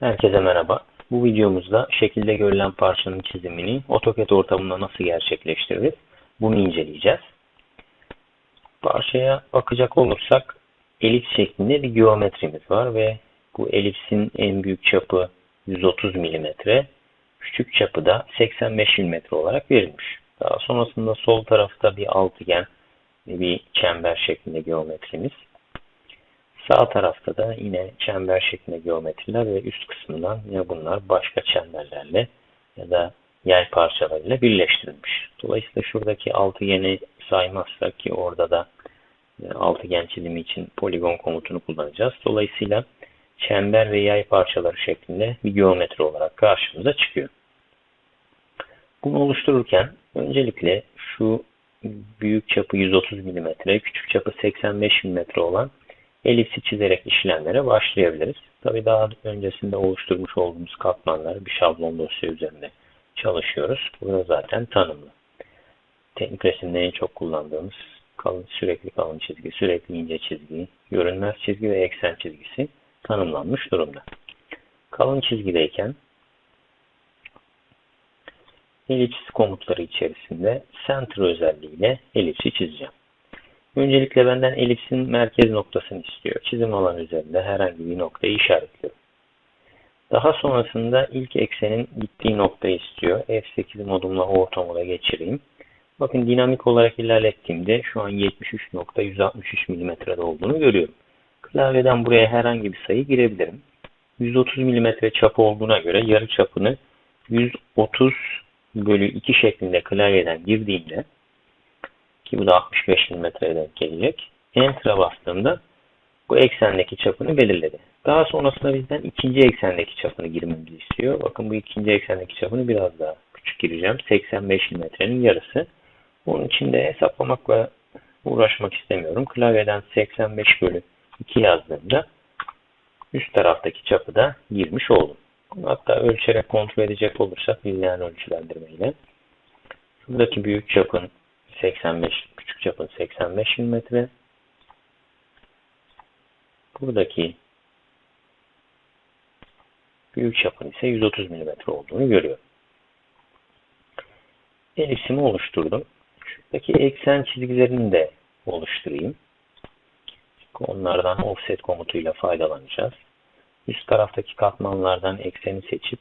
Herkese merhaba. Bu videomuzda şekilde görülen parçanın çizimini AutoCAD ortamında nasıl gerçekleştiririz? Bunu inceleyeceğiz. Parçaya bakacak olursak elips şeklinde bir geometrimiz var ve bu elipsin en büyük çapı 130 mm, küçük çapı da 85 mm olarak verilmiş. Daha sonrasında sol tarafta bir altıgen ve bir çember şeklinde geometrimiz. Sağ tarafta da yine çember şeklinde geometriler ve üst kısmından ya bunlar başka çemberlerle ya da yay parçalarıyla birleştirilmiş. Dolayısıyla şuradaki altıgeni saymazsak ki orada da e, altıgen çizimi için poligon komutunu kullanacağız. Dolayısıyla çember ve yay parçaları şeklinde bir geometri olarak karşımıza çıkıyor. Bunu oluştururken öncelikle şu büyük çapı 130 mm, küçük çapı 85 mm olan elipsi çizerek işlemlere başlayabiliriz. Tabii daha öncesinde oluşturmuş olduğumuz katmanları bir şablon dosya üzerinde çalışıyoruz. Burada zaten tanımlı. Teknik resimde en çok kullandığımız kalın, sürekli kalın çizgi, sürekli ince çizgi, görünmez çizgi ve eksen çizgisi tanımlanmış durumda. Kalın çizgideyken elips komutları içerisinde center özelliğiyle elipsi çizeceğim. Öncelikle benden elipsin merkez noktasını istiyor. Çizim alan üzerinde herhangi bir noktayı işaretliyorum. Daha sonrasında ilk eksenin gittiği noktayı istiyor. F8 modumla orta moda geçireyim. Bakın dinamik olarak ilerlettiğimde şu an 73.163 mm'de olduğunu görüyorum. Klavyeden buraya herhangi bir sayı girebilirim. 130 mm çapı olduğuna göre yarı çapını 130 bölü 2 şeklinde klavyeden girdiğimde ki bu da 65 mm'ye denk gelecek. Enter'a bastığımda bu eksendeki çapını belirledi. Daha sonrasında bizden ikinci eksendeki çapını girmemizi istiyor. Bakın bu ikinci eksendeki çapını biraz daha küçük gireceğim. 85 mm'nin yarısı. Onun için de hesaplamakla uğraşmak istemiyorum. Klavyeden 85 bölü 2 yazdığımda üst taraftaki çapı da girmiş oldum. Hatta ölçerek kontrol edecek olursak izleyen ölçülendirmeyle şuradaki büyük çapın 85 küçük çapın 85 mm. Buradaki büyük çapın ise 130 mm olduğunu görüyorum. Elipsimi oluşturdum. Şuradaki eksen çizgilerini de oluşturayım. Çünkü onlardan offset komutuyla faydalanacağız. Üst taraftaki katmanlardan ekseni seçip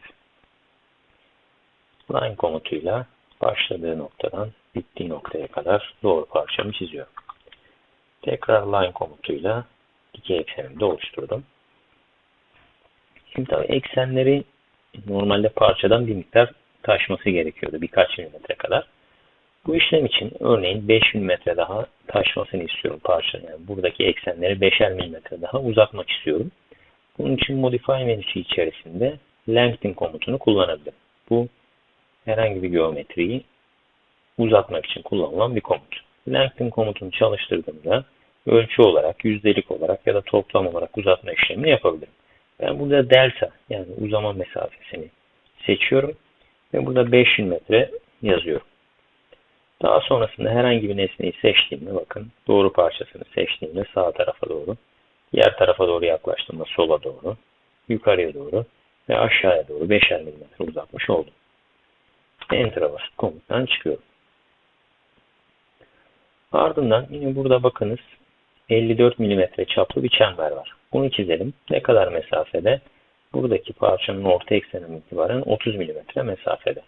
line komutuyla başladığı noktadan bittiği noktaya kadar doğru parçamı çiziyorum. Tekrar line komutuyla dikey eksenimi de oluşturdum. Şimdi tabii eksenleri normalde parçadan bir miktar taşması gerekiyordu. Birkaç milimetre kadar. Bu işlem için örneğin 5 mm daha taşmasını istiyorum parçanın. Yani buradaki eksenleri 5'er mm daha uzatmak istiyorum. Bunun için modify menüsü içerisinde lengthen komutunu kullanabilirim. Bu herhangi bir geometriyi uzatmak için kullanılan bir komut. Lengthen komutunu çalıştırdığımda ölçü olarak, yüzdelik olarak ya da toplam olarak uzatma işlemini yapabilirim. Ben burada delta yani uzama mesafesini seçiyorum ve burada 500 metre yazıyorum. Daha sonrasında herhangi bir nesneyi seçtiğimde bakın doğru parçasını seçtiğimde sağ tarafa doğru, diğer tarafa doğru yaklaştığımda sola doğru, yukarıya doğru ve aşağıya doğru 5'er mm uzatmış oldum. Enter'a basıp komuttan çıkıyorum. Ardından yine burada bakınız 54 mm çaplı bir çember var. Bunu çizelim. Ne kadar mesafede? Buradaki parçanın orta ekseninden itibaren 30 mm mesafede.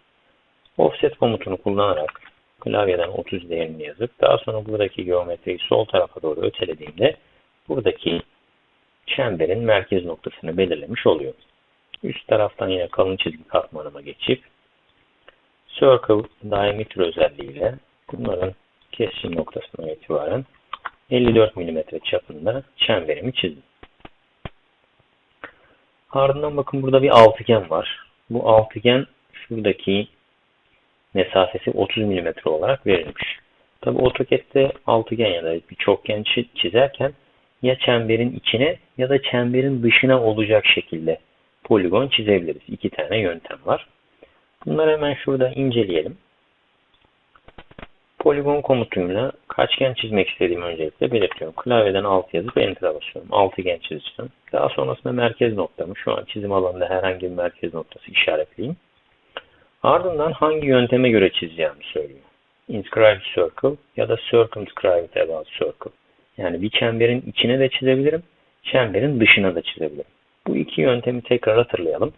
Offset komutunu kullanarak klavyeden 30 değerini yazıp daha sonra buradaki geometriyi sol tarafa doğru ötelediğimde buradaki çemberin merkez noktasını belirlemiş oluyor. Üst taraftan yine kalın çizgi katmanıma geçip Circle Diameter özelliğiyle bunların kesim noktasından itibaren 54 mm çapında çemberimi çizdim. Ardından bakın burada bir altıgen var. Bu altıgen şuradaki mesafesi 30 mm olarak verilmiş. Tabi AutoCAD'de altıgen ya da bir çokgen çizerken ya çemberin içine ya da çemberin dışına olacak şekilde poligon çizebiliriz. İki tane yöntem var. Bunları hemen şurada inceleyelim. Poligon komutuyla kaçgen çizmek istediğimi öncelikle belirtiyorum. Klavyeden alt yazıp Enter'a basıyorum. Altıgen çizeceğim. Daha sonrasında merkez noktamı. Şu an çizim alanında herhangi bir merkez noktası işaretleyeyim. Ardından hangi yönteme göre çizeceğimi söylüyor. Inscribed Circle ya da Circumscribed About Circle. Yani bir çemberin içine de çizebilirim, çemberin dışına da çizebilirim. Bu iki yöntemi tekrar hatırlayalım.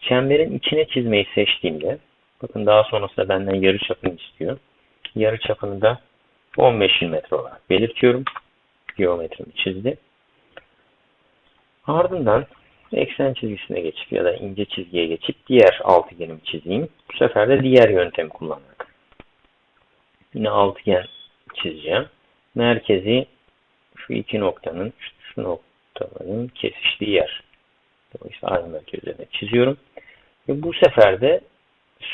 Çemberin içine çizmeyi seçtiğimde, bakın daha sonrasında benden yarı çapını istiyor. Yarı çapını da 15 mm olarak belirtiyorum. Geometrimi çizdi. Ardından eksen çizgisine geçip ya da ince çizgiye geçip diğer altıgenimi çizeyim. Bu sefer de diğer yöntemi kullanarak. Yine altıgen çizeceğim. Merkezi şu iki noktanın şu noktaların kesiştiği yer. Dolayısıyla aynı merkez üzerine çiziyorum. Ve bu sefer de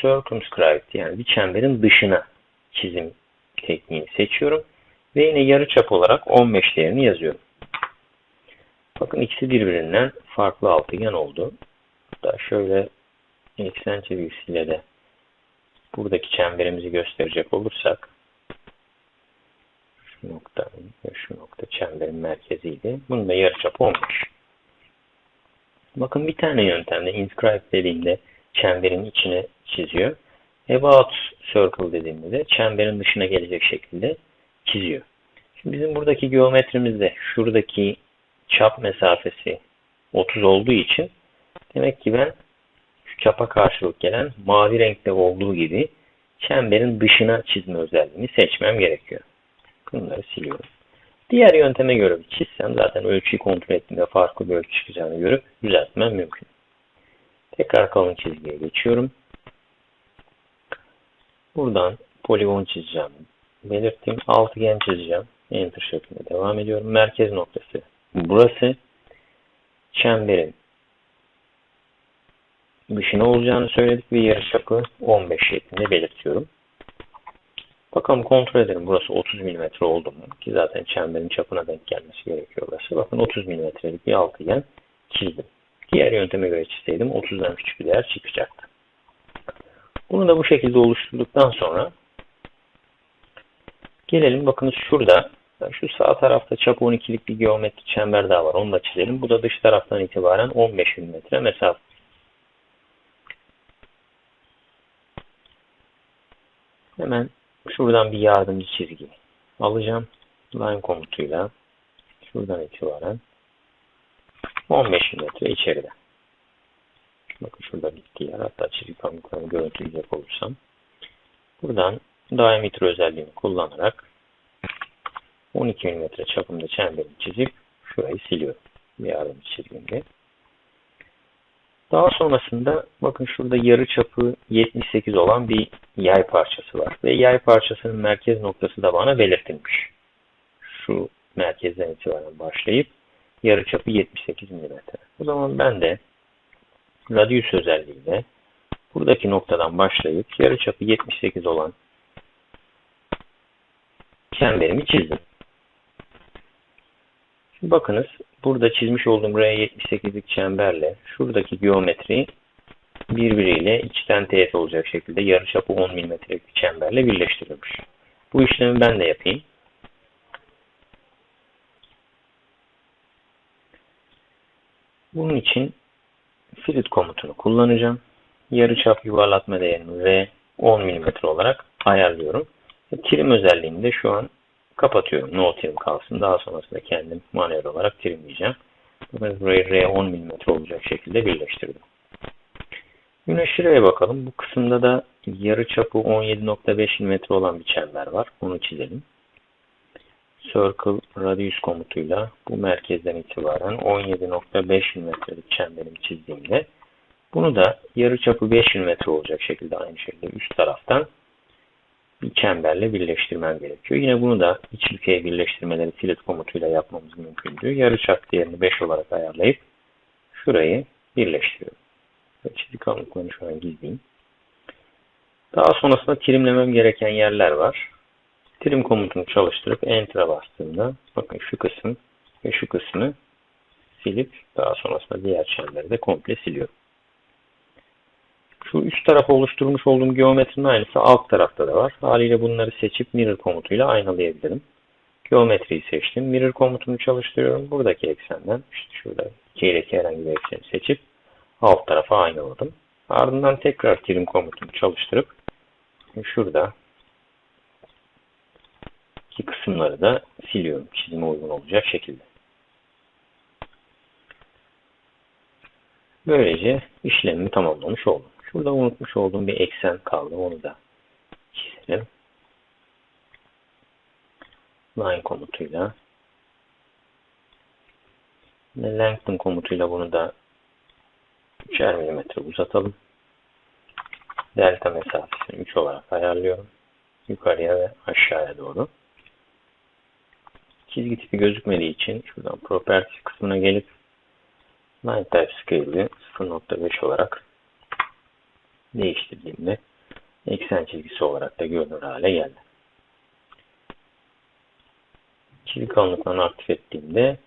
circumscribed yani bir çemberin dışına çizim tekniğini seçiyorum. Ve yine yarıçap olarak 15 değerini yazıyorum. Bakın ikisi birbirinden farklı altıgen oldu. Hatta şöyle eksen çizgisiyle de buradaki çemberimizi gösterecek olursak şu nokta şu nokta çemberin merkeziydi. Bunun da yarıçapı 15. Bakın bir tane yöntemde inscribe dediğimde çemberin içine çiziyor. About circle dediğimde de çemberin dışına gelecek şekilde çiziyor. Şimdi bizim buradaki geometrimizde şuradaki çap mesafesi 30 olduğu için demek ki ben şu çapa karşılık gelen mavi renkte olduğu gibi çemberin dışına çizme özelliğini seçmem gerekiyor. Bunları siliyorum. Diğer yönteme göre çizsem zaten ölçüyü kontrol ettiğimde farklı bir ölçü çıkacağını görüp düzeltmem mümkün. Tekrar kalın çizgiye geçiyorum. Buradan poligon çizeceğim. Belirttiğim altıgen çizeceğim. Enter şeklinde devam ediyorum. Merkez noktası burası. Çemberin dışına olacağını söyledik ve yarıçapı 15 şeklinde belirtiyorum. Bakalım kontrol edelim. Burası 30 mm oldu mu? Ki zaten çemberin çapına denk gelmesi gerekiyor burası. Bakın 30 mm'lik bir altıgen çizdim. Diğer yönteme göre çizseydim 30'dan küçük bir değer çıkacaktı. Bunu da bu şekilde oluşturduktan sonra gelelim bakın şurada şu sağ tarafta çapı 12'lik bir geometri çember daha var. Onu da çizelim. Bu da dış taraftan itibaren 15 mm mesafe. Hemen şuradan bir yardımcı çizgi alacağım. Line komutuyla şuradan itibaren 15 metre içeride. Bakın şurada bitti yer. Hatta çizgi pamuklarını görüntüleyecek olursam. Buradan diametre özelliğini kullanarak 12 mm çapında çemberini çizip şurayı siliyorum. Bir yardımcı çizgimle. Daha sonrasında bakın şurada yarı çapı 78 olan bir yay parçası var. Ve yay parçasının merkez noktası da bana belirtilmiş. Şu merkezden itibaren başlayıp yarı çapı 78 mm. O zaman ben de radius özelliğiyle buradaki noktadan başlayıp yarı çapı 78 olan çemberimi çizdim. Şimdi bakınız burada çizmiş olduğum R78'lik çemberle şuradaki geometri birbiriyle içten teğet olacak şekilde yarıçapı 10 mm'lik bir çemberle birleştirilmiş. Bu işlemi ben de yapayım. Bunun için fillet komutunu kullanacağım. Yarıçap yuvarlatma değerini V 10 mm olarak ayarlıyorum. Trim özelliğini de şu an kapatıyorum. No trim kalsın. Daha sonrasında kendim manuel olarak trimleyeceğim. Burayı R10 mm olacak şekilde birleştirdim. Güneş şuraya bakalım. Bu kısımda da yarı çapı 17.5 mm olan bir çember var. Onu çizelim. Circle radius komutuyla bu merkezden itibaren 17.5 mm'lik çemberimi çizdiğimde bunu da yarı çapı 5 mm olacak şekilde aynı şekilde üst taraftan bir çemberle birleştirmem gerekiyor. Yine bunu da iç ülkeye birleştirmeleri filet komutuyla yapmamız mümkündü. Yarı çap değerini 5 olarak ayarlayıp şurayı birleştiriyorum. Çizik kalınlıklarını şu an gizleyeyim. Daha sonrasında trimlemem gereken yerler var. Trim komutunu çalıştırıp Enter'a bastığımda bakın şu kısım ve şu kısmı silip daha sonrasında diğer çemberi de komple siliyorum. Şu üst tarafa oluşturmuş olduğum geometrinin aynısı alt tarafta da var. Haliyle bunları seçip mirror komutuyla aynalayabilirim. Geometriyi seçtim. Mirror komutunu çalıştırıyorum. Buradaki eksenden işte şurada C'deki herhangi bir ekseni seçip alt tarafa aynaladım. Ardından tekrar trim komutunu çalıştırıp şurada ki kısımları da siliyorum çizime uygun olacak şekilde. Böylece işlemimi tamamlamış oldum. Şurada unutmuş olduğum bir eksen kaldı. Onu da çizelim. Line komutuyla lengthen komutuyla bunu da 3'er mm uzatalım. Delta mesafesini 3 olarak ayarlıyorum. Yukarıya ve aşağıya doğru. Çizgi tipi gözükmediği için şuradan Properties kısmına gelip Line Type Scale'i 0.5 olarak değiştirdiğimde eksen çizgisi olarak da görünür hale geldi. Çizgi kalınlıklarını aktif ettiğimde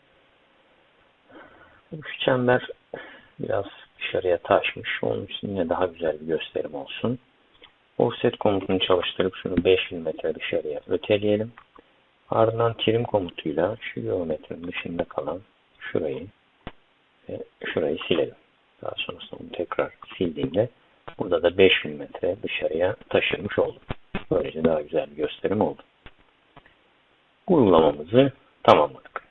şu çember biraz dışarıya taşmış. Onun için yine daha güzel bir gösterim olsun. Offset komutunu çalıştırıp şunu 5 mm dışarıya öteleyelim. Ardından trim komutuyla şu geometrinin dışında kalan şurayı ve şurayı silelim. Daha sonrasında bunu tekrar sildiğimde burada da 5 mm dışarıya taşırmış oldum. Böylece daha güzel bir gösterim oldu. Uygulamamızı tamamladık.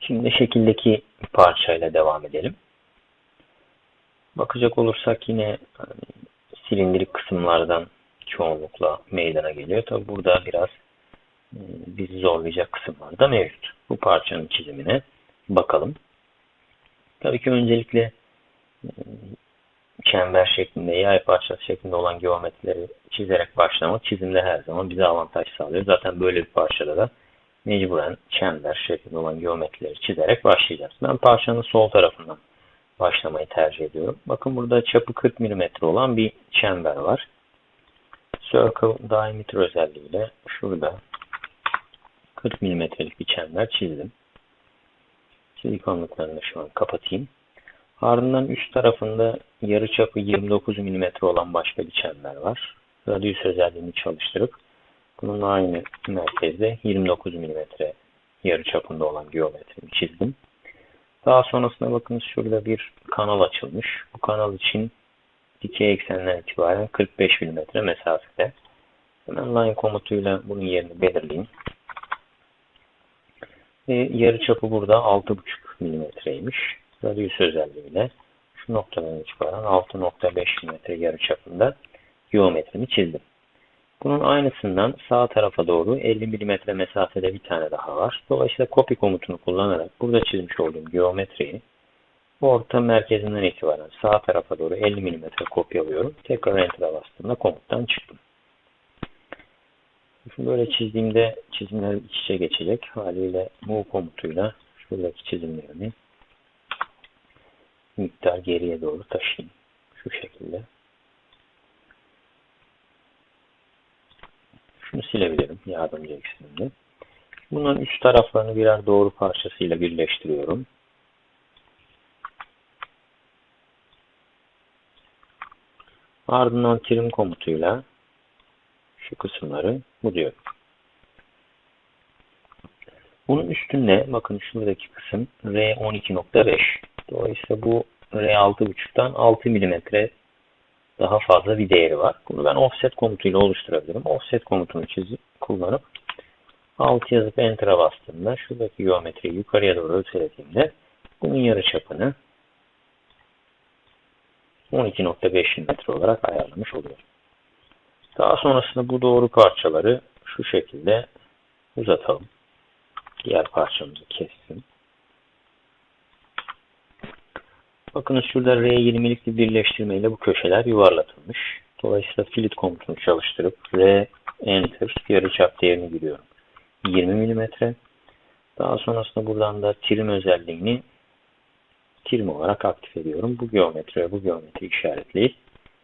Şimdi şekildeki parçayla devam edelim. Bakacak olursak yine hani, silindirik kısımlardan çoğunlukla meydana geliyor. Tabi burada biraz e, bizi zorlayacak kısımlar da mevcut. Bu parçanın çizimine bakalım. Tabii ki öncelikle e, çember şeklinde, yay parçası şeklinde olan geometrileri çizerek başlamak çizimde her zaman bize avantaj sağlıyor. Zaten böyle bir parçada da mecburen çember şeklinde olan geometrileri çizerek başlayacağız. Ben parçanın sol tarafından başlamayı tercih ediyorum. Bakın burada çapı 40 mm olan bir çember var. Circle Diameter özelliğiyle şurada 40 mm'lik bir çizdim. Silikonluklarını şu an kapatayım. Ardından üst tarafında yarı çapı 29 mm olan başka bir var. Radius özelliğini çalıştırıp bunun aynı merkezde 29 mm yarı çapında olan geometrimi çizdim. Daha sonrasında bakın şurada bir kanal açılmış. Bu kanal için dikey eksenden itibaren 45 mm mesafede. Hemen line komutuyla bunun yerini belirleyeyim. Ve yarı çapı burada 6,5 mm'ymiş. Radius özelliğiyle şu noktadan itibaren 6.5 mm yarı çapında geometrimi çizdim. Bunun aynısından sağ tarafa doğru 50 mm mesafede bir tane daha var. Dolayısıyla copy komutunu kullanarak burada çizmiş olduğum geometriyi orta merkezinden itibaren sağ tarafa doğru 50 mm kopyalıyorum. Tekrar enter'a bastığımda komuttan çıktım. Şimdi böyle çizdiğimde çizimler iç içe geçecek. Haliyle move komutuyla şuradaki çizimlerimi miktar geriye doğru taşıyayım. Şu şekilde. Şunu silebilirim yardımcı ekseninde. Bunların üst taraflarını birer doğru parçasıyla birleştiriyorum. Ardından trim komutuyla şu kısımları buluyorum. Bunun üstünde bakın şuradaki kısım R12.5. Dolayısıyla bu R6.5'tan 6 mm daha fazla bir değeri var. Bunu ben offset komutuyla oluşturabilirim. Offset komutunu çizip kullanıp alt yazıp enter'a bastığımda şuradaki geometriyi yukarıya doğru ötelediğimde bunun yarı çapını 12.5 metre olarak ayarlamış oluyorum. Daha sonrasında bu doğru parçaları şu şekilde uzatalım. Diğer parçamızı kessin. Bakın şurada R20'lik bir birleştirme ile bu köşeler yuvarlatılmış. Dolayısıyla filit komutunu çalıştırıp R Enter yarıçap değerini giriyorum. 20 mm. Daha sonrasında buradan da trim özelliğini trim olarak aktif ediyorum. Bu geometri ve bu geometri işaretleyip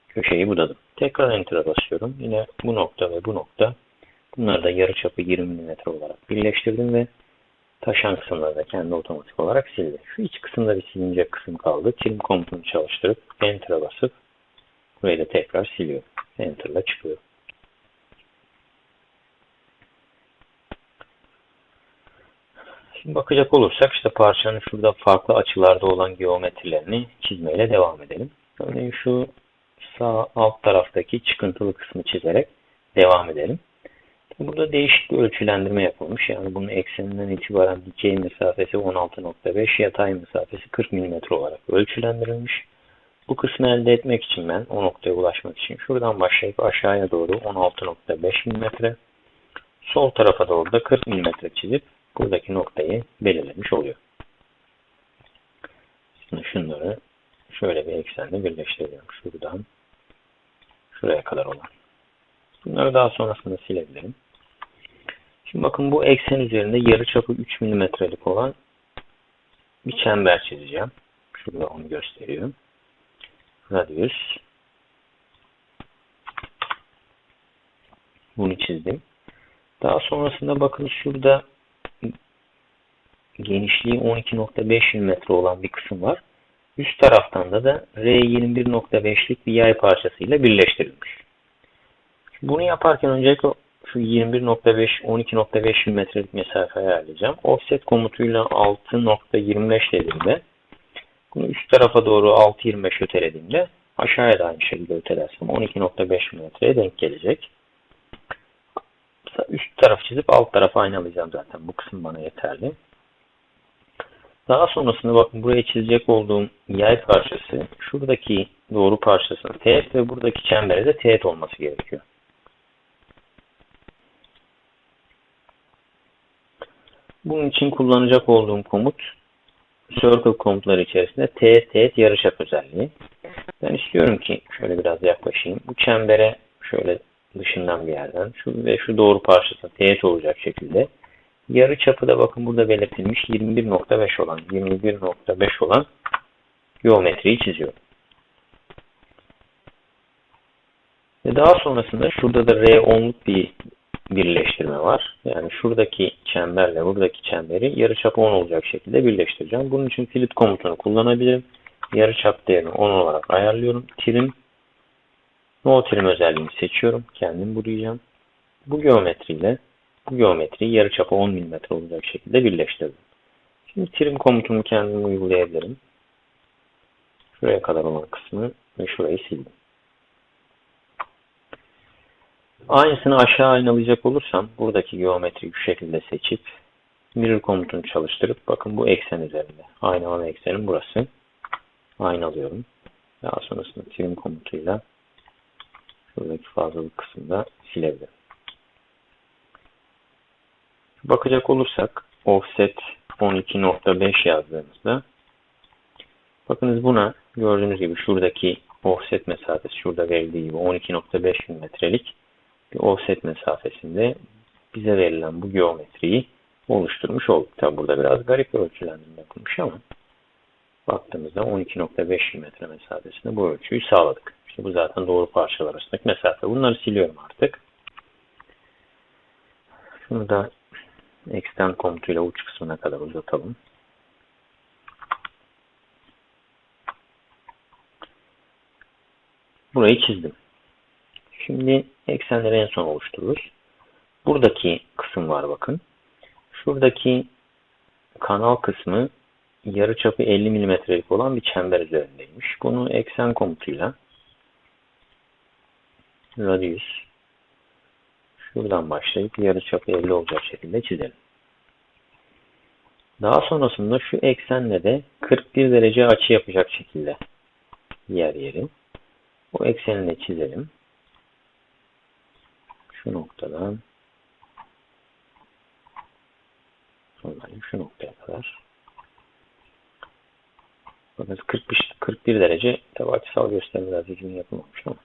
köşeyi budadım. Tekrar Enter'a basıyorum. Yine bu nokta ve bu nokta bunları da yarıçapı 20 mm olarak birleştirdim ve Taşan kısımları da kendi otomatik olarak sildi. Şu iç kısımda bir silinecek kısım kaldı. Trim komutunu çalıştırıp Enter'a basıp burayı da tekrar siliyor. Enter'la çıkıyor. Şimdi bakacak olursak işte parçanın şurada farklı açılarda olan geometrilerini çizmeyle devam edelim. Örneğin şu sağ alt taraftaki çıkıntılı kısmı çizerek devam edelim. Burada değişik bir ölçülendirme yapılmış. Yani bunun ekseninden itibaren dikey mesafesi 16.5, yatay mesafesi 40 mm olarak ölçülendirilmiş. Bu kısmı elde etmek için ben o noktaya ulaşmak için şuradan başlayıp aşağıya doğru 16.5 mm, sol tarafa doğru da 40 mm çizip buradaki noktayı belirlemiş oluyor. Şimdi şunları şöyle bir eksenle birleştiriyorum. Şuradan şuraya kadar olan. Bunları daha sonrasında silebilirim. Şimdi bakın bu eksen üzerinde yarıçapı 3 milimetrelik olan bir çember çizeceğim. Şurada onu gösteriyor. Radius. Bunu çizdim. Daha sonrasında bakın şurada genişliği 12.5 mm olan bir kısım var. Üst taraftan da da R21.5'lik bir yay parçasıyla birleştirilmiş. Bunu yaparken öncelikle şu 21.5 12.5 metrelik mesafe ayarlayacağım. Offset komutuyla 6.25 dediğimde bunu üst tarafa doğru 6.25 ötelediğimde aşağıya da aynı şekilde ötelersem 12.5 metreye denk gelecek. Üst tarafı çizip alt tarafı aynalayacağım zaten. Bu kısım bana yeterli. Daha sonrasında bakın buraya çizecek olduğum yay parçası şuradaki doğru parçasının teğet ve buradaki çembere de teğet olması gerekiyor. Bunun için kullanacak olduğum komut circle komutları içerisinde teğet teğet yarışak özelliği. Ben istiyorum ki şöyle biraz yaklaşayım. Bu çembere şöyle dışından bir yerden şu ve şu doğru parçası teğet olacak şekilde yarı çapı da bakın burada belirtilmiş 21.5 olan 21.5 olan geometriyi çiziyorum. Ve daha sonrasında şurada da R10'luk bir birleştirme var. Yani şuradaki çemberle buradaki çemberi yarıçap 10 olacak şekilde birleştireceğim. Bunun için filit komutunu kullanabilirim. Yarıçap değerini 10 olarak ayarlıyorum. Trim No trim özelliğini seçiyorum. Kendim burayacağım. Bu geometriyle bu geometriyi yarıçapı 10 mm olacak şekilde birleştirdim. Şimdi trim komutumu kendim uygulayabilirim. Şuraya kadar olan kısmı ve şurayı sildim. Aynısını aşağı aynalayacak olursam buradaki geometriyi şu şekilde seçip mirror komutunu çalıştırıp bakın bu eksen üzerinde. Aynalama eksenim burası. Aynalıyorum. Daha sonrasında trim komutuyla buradaki fazlalık kısmında silebilirim. Bakacak olursak offset 12.5 yazdığımızda bakınız buna gördüğünüz gibi şuradaki offset mesafesi şurada verildiği gibi 12.5 metrelik bir offset mesafesinde bize verilen bu geometriyi oluşturmuş olduk. Tabi burada biraz garip bir ölçülendirme yapılmış ama baktığımızda 12.5 metre mesafesinde bu ölçüyü sağladık. İşte bu zaten doğru parçalar arasındaki mesafe. Bunları siliyorum artık. Şunu da extend komutuyla uç kısmına kadar uzatalım. Burayı çizdim. Şimdi eksenleri en son oluştururuz. Buradaki kısım var bakın. Şuradaki kanal kısmı yarıçapı 50 milimetrelik olan bir çember üzerindeymiş. Bunu eksen komutuyla radius şuradan başlayıp yarıçapı 50 olacak şekilde çizelim. Daha sonrasında şu eksenle de 41 derece açı yapacak şekilde yer yeri. O eksenini de çizelim şu noktadan sonra şu noktaya kadar bakın 41, 41 derece tabi açısal göstermeler düzgün yapılmamış ama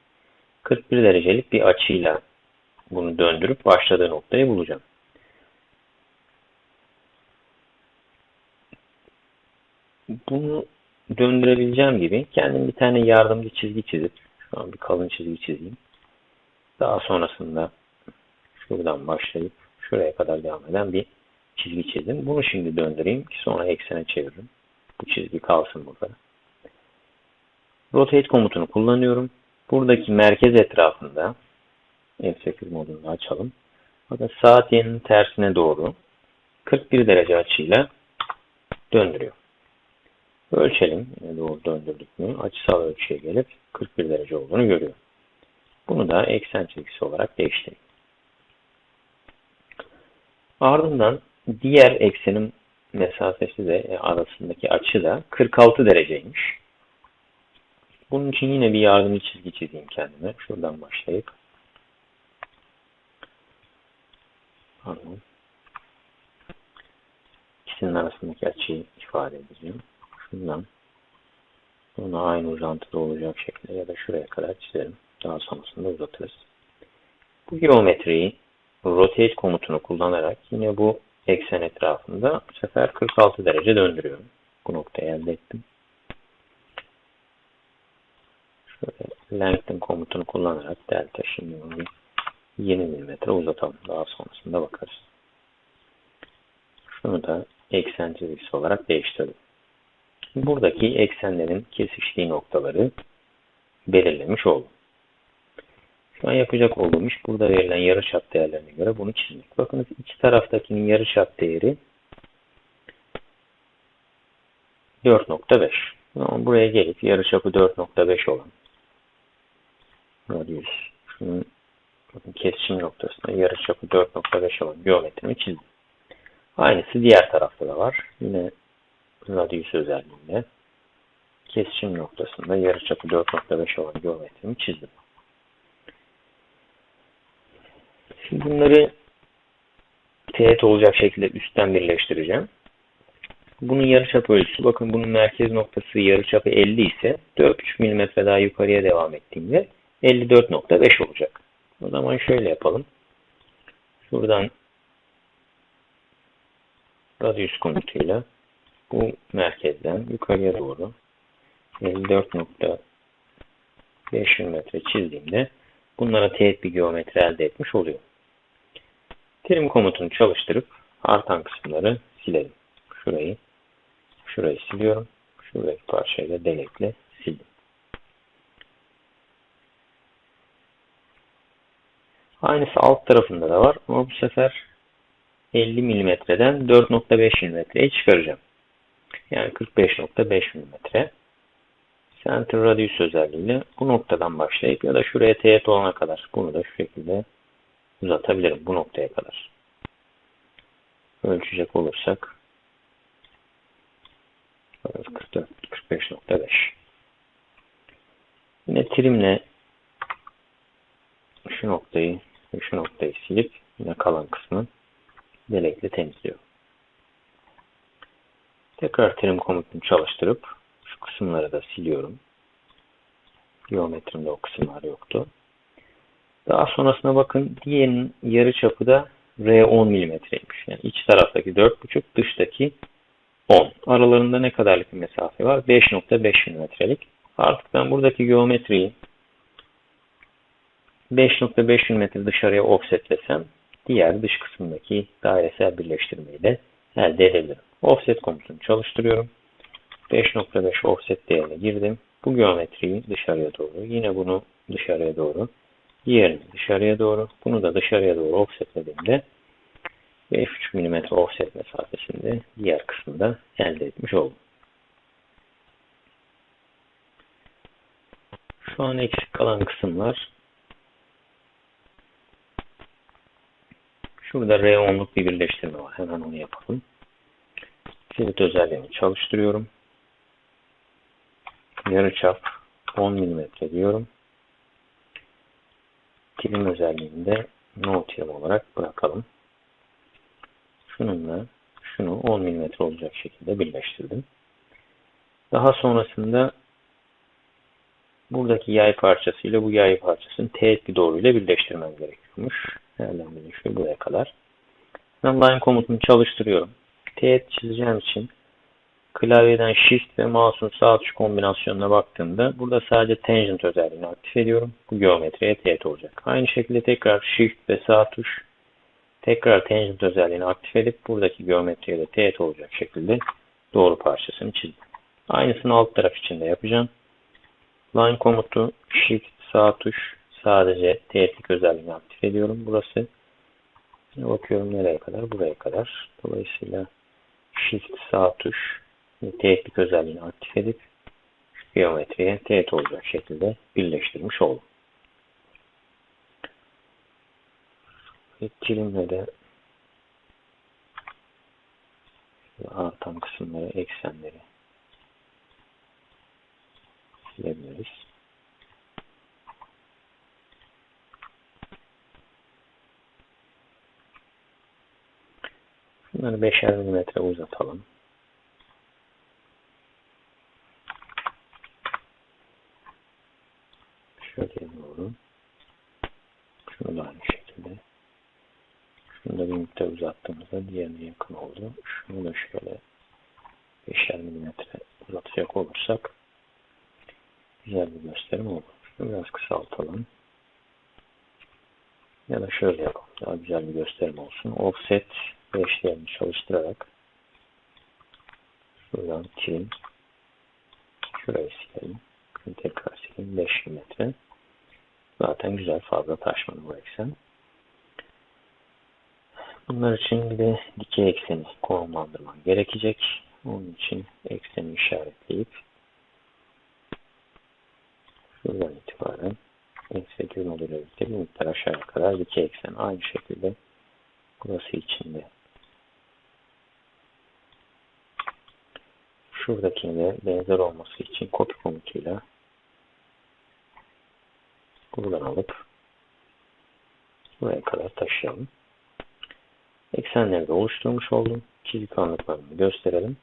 41 derecelik bir açıyla bunu döndürüp başladığı noktayı bulacağım. Bunu döndürebileceğim gibi kendim bir tane yardımcı çizgi çizip şu an bir kalın çizgi çizeyim. Daha sonrasında şuradan başlayıp şuraya kadar devam eden bir çizgi çizdim. Bunu şimdi döndüreyim ki sonra eksene çeviririm. Bu çizgi kalsın burada. Rotate komutunu kullanıyorum. Buradaki merkez etrafında F8 modunu açalım. Bakın saat yönünün tersine doğru 41 derece açıyla döndürüyor. Ölçelim. Doğru döndürdük mü? Açısal ölçüye gelip 41 derece olduğunu görüyor. Bunu da eksen çizgisi olarak değiştireyim. Ardından diğer eksenin mesafesi de e, arasındaki açı da 46 dereceymiş. Bunun için yine bir yardımcı çizgi çizeyim kendime. Şuradan başlayıp İkisinin arasındaki açıyı ifade edeceğim. Şundan bunu aynı uzantıda olacak şekilde ya da şuraya kadar çizelim. Daha sonrasında uzatırız. Bu geometriyi rotate komutunu kullanarak yine bu eksen etrafında bu sefer 46 derece döndürüyorum. Bu noktayı elde ettim. Şöyle lengthen komutunu kullanarak delta şimdi onu 20 mm uzatalım. Daha sonrasında bakarız. Şunu da eksen çizgisi olarak değiştirdim. Buradaki eksenlerin kesiştiği noktaları belirlemiş oldum. Şu an yapacak olduğum iş burada verilen yarıçap değerlerine göre bunu çizmek. Bakınız iç taraftakinin yarıçap değeri 4.5. Ama buraya gelip yarıçapı 4.5 olan radius şunun bakın kesişim noktasında yarıçapı 4.5 olan geometrimi çizdim. Aynısı diğer tarafta da var. Yine radius özelliğinde kesişim noktasında yarıçapı 4.5 olan geometrimi çizdim. Şimdi bunları teğet olacak şekilde üstten birleştireceğim. Bunun yarıçap ölçüsü, bakın bunun merkez noktası yarıçapı 50 ise 4,5 mm daha yukarıya devam ettiğimde 54.5 olacak. O zaman şöyle yapalım. Şuradan radius komutuyla bu merkezden yukarıya doğru 54.5 metre çizdiğimde bunlara teğet bir geometri elde etmiş oluyor. Terim komutunu çalıştırıp artan kısımları silelim. Şurayı, şurayı siliyorum. Şuradaki parçayla delekle sildim. Aynısı alt tarafında da var ama bu sefer 50 mm'den 4.5 mm'ye çıkaracağım. Yani 45.5 mm. Center radius özelliğiyle bu noktadan başlayıp ya da şuraya teğet olana kadar bunu da şu şekilde uzatabilirim bu noktaya kadar. Ölçecek olursak 44 45.5 Yine trimle şu noktayı şu noktayı silip yine kalan kısmı delekle temizliyorum. Tekrar trim komutunu çalıştırıp şu kısımları da siliyorum. Geometrimde o kısımlar yoktu. Daha sonrasına bakın diğerinin yarı çapı da R10 milimetreymiş. Yani iç taraftaki 4,5 dıştaki 10. Aralarında ne kadarlık bir mesafe var? 5.5 milimetrelik. Artık ben buradaki geometriyi 5.5 mm dışarıya offsetlesem diğer dış kısmındaki dairesel birleştirmeyi de elde edebilirim. Offset komutunu çalıştırıyorum. 5.5 offset değerine girdim. Bu geometriyi dışarıya doğru, yine bunu dışarıya doğru, diğerini dışarıya doğru, bunu da dışarıya doğru offsetlediğimde 5.5 mm offset mesafesinde diğer kısmında elde etmiş oldum. Şu an eksik kalan kısımlar Şurada R10'luk bir birleştirme var. Hemen onu yapalım. Kilit özelliğini çalıştırıyorum. Yarıçap 10 mm diyorum. Trim özelliğinde no trim olarak bırakalım. Şununla şunu 10 mm olacak şekilde birleştirdim. Daha sonrasında buradaki yay parçasıyla bu yay parçasını teğet bir doğruyla birleştirmem gerekiyormuş. Nereden şu buraya kadar. Ben line komutunu çalıştırıyorum. Teğet çizeceğim için klavyeden shift ve mouse'un sağ tuş kombinasyonuna baktığımda burada sadece tangent özelliğini aktif ediyorum. Bu geometriye teğet olacak. Aynı şekilde tekrar shift ve sağ tuş Tekrar tangent özelliğini aktif edip buradaki geometriye de teğet olacak şekilde doğru parçasını çizdim. Aynısını alt taraf için de yapacağım. Line komutu Shift sağ tuş sadece teğetlik özelliğini aktif ediyorum. Burası bakıyorum nereye kadar? Buraya kadar. Dolayısıyla Shift sağ tuş teğetlik özelliğini aktif edip geometriye teğet olacak şekilde birleştirmiş oldum. Çilimle de artan kısımları, eksenleri silebiliriz. Bunları 5'er milimetre uzatalım. Şöyle doğru. Şunu da aynı şekilde. Şunu da bir miktar uzattığımızda diğerine yakın oldu. Şunu da şöyle 5'er milimetre uzatacak olursak güzel bir gösterim olur. Şunu biraz kısaltalım. Ya da şöyle yapalım. Daha güzel bir gösterim olsun. Offset beşlerini çalıştırarak şuradan trim şurayı silelim. Şimdi tekrar sileyim. 5 metre. Zaten güzel fazla taşmadı bu eksen. Bunlar için bir de dikey ekseni konumlandırman gerekecek. Onun için ekseni işaretleyip şuradan itibaren X8 modülü birlikte bir miktar aşağıya kadar dikey eksen aynı şekilde burası için de şuradakine benzer olması için copy komutuyla buradan alıp buraya kadar taşıyalım. Eksenleri de oluşturmuş oldum. Çizik anlıklarını gösterelim.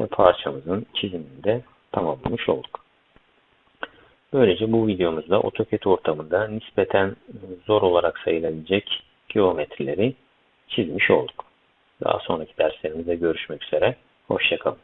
Ve parçamızın çizimini de tamamlamış olduk. Böylece bu videomuzda AutoCAD ortamında nispeten zor olarak sayılabilecek geometrileri çizmiş olduk. Daha sonraki derslerimizde görüşmek üzere. Hoşçakalın.